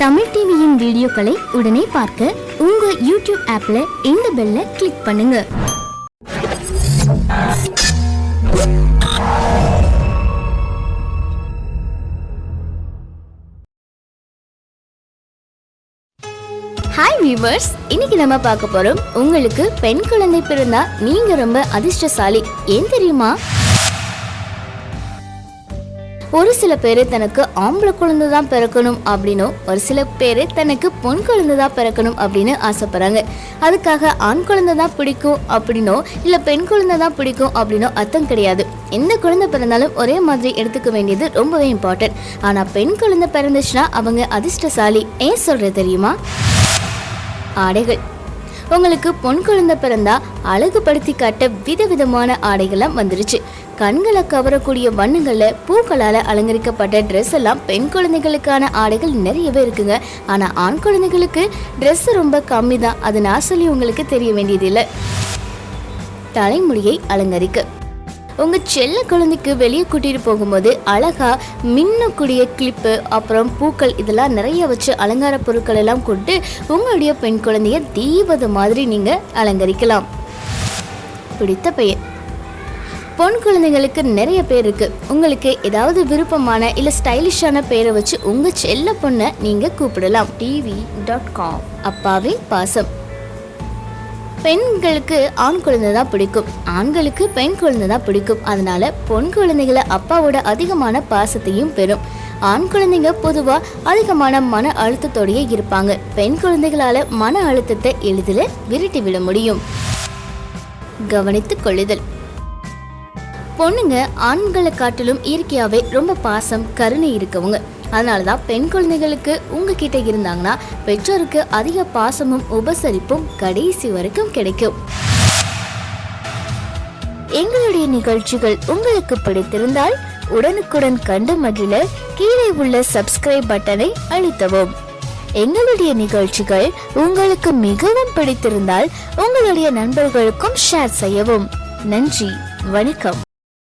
தமிழ் டிவியின் வீடியோக்களை உடனே பார்க்க உங்க யூடியூப் ஆப்ல இந்த பெல்ல கிளிக் பண்ணுங்க. ஹாய் வீவர்ஸ் இன்னைக்கு நம்ம பார்க்க போறோம் உங்களுக்கு பெண் குழந்தை பிறந்தா நீங்க ரொம்ப அதிர்ஷ்டசாலி. ஏன் தெரியுமா? ஒரு சில பேர் தனக்கு ஆம்பளை குழந்தை தான் பிறக்கணும் அப்படின்னும் ஒரு சில பேர் தனக்கு பொன் குழந்தை தான் பிறக்கணும் அப்படின்னு ஆசைப்படுறாங்க. அதுக்காக ஆண் குழந்தை தான் பிடிக்கும் அப்படின்னோ இல்லை பெண் குழந்தை தான் பிடிக்கும் அப்படின்னோ அர்த்தம் கிடையாது. எந்த குழந்தை பிறந்தாலும் ஒரே மாதிரி எடுத்துக்க வேண்டியது ரொம்பவே இம்பார்ட்டன்ட் ஆனால் பெண் குழந்தை பிறந்துச்சுன்னா அவங்க அதிர்ஷ்டசாலி. ஏன் சொல்கிறது தெரியுமா? ஆடைகள். உங்களுக்கு பொன் குழந்தை பிறந்தா அழகுபடுத்தி காட்ட விதவிதமான ஆடைகள்லாம் வந்துருச்சு. கண்களை கவரக்கூடிய வண்ணங்களில் பூக்களால் அலங்கரிக்கப்பட்ட ட்ரெஸ் எல்லாம் பெண் குழந்தைகளுக்கான ஆடைகள் நிறையவே இருக்குங்க. ஆனால் ஆண் குழந்தைகளுக்கு ட்ரெஸ் ரொம்ப கம்மி தான் அது நான் சொல்லி உங்களுக்கு தெரிய வேண்டியதில்லை. தலைமுடியை அலங்கரிக்க. உங்க செல்ல குழந்தைக்கு வெளியே கூட்டிட்டு போகும்போது அழகா மின்னக்கூடிய கிளிப்பு அப்புறம் பூக்கள் இதெல்லாம் நிறைய வச்சு அலங்கார பொருட்கள் எல்லாம் கொண்டு உங்களுடைய பெண் குழந்தைய தீபத மாதிரி நீங்க அலங்கரிக்கலாம். பிடித்த பெயர் பொன் குழந்தைங்களுக்கு நிறைய பேர் இருக்கு. உங்களுக்கு ஏதாவது விருப்பமான இல்ல ஸ்டைலிஷான பேரை வச்சு உங்க செல்ல பொண்ணை நீங்க கூப்பிடலாம். டிவி டாட் காம் அப்பாவே பாசம். பெண்களுக்கு ஆண் குழந்தை தான் பிடிக்கும். ஆண்களுக்கு பெண் குழந்தை தான் பிடிக்கும். அதனால பொன் குழந்தைகளை அப்பாவோட அதிகமான பாசத்தையும் பெறும். ஆண் குழந்தைங்க பொதுவாக அதிகமான மன அழுத்தத்தோடையே இருப்பாங்க. பெண் குழந்தைகளால் மன அழுத்தத்தை எளிதில் விரட்டி விட முடியும். கவனித்துக் கொள்ளுதல். பொண்ணுங்க ஆண்களை காட்டிலும் இயற்கையாகவே ரொம்ப பாசம் கருணை இருக்கவங்க. அதனால தான் பெண் குழந்தைகளுக்கு உங்ககிட்ட இருந்தாங்கன்னா பெற்றோருக்கு அதிக பாசமும் உபசரிப்பும் கடைசி வரைக்கும் கிடைக்கும். எங்களுடைய நிகழ்ச்சிகள் உங்களுக்கு பிடித்திருந்தால் உடனுக்குடன் கண்டு மகிழ கீழே உள்ள சப்ஸ்கிரைப் பட்டனை அழுத்தவும். எங்களுடைய நிகழ்ச்சிகள் உங்களுக்கு மிகவும் பிடித்திருந்தால் உங்களுடைய நண்பர்களுக்கும் ஷேர் செய்யவும். நன்றி வணக்கம்.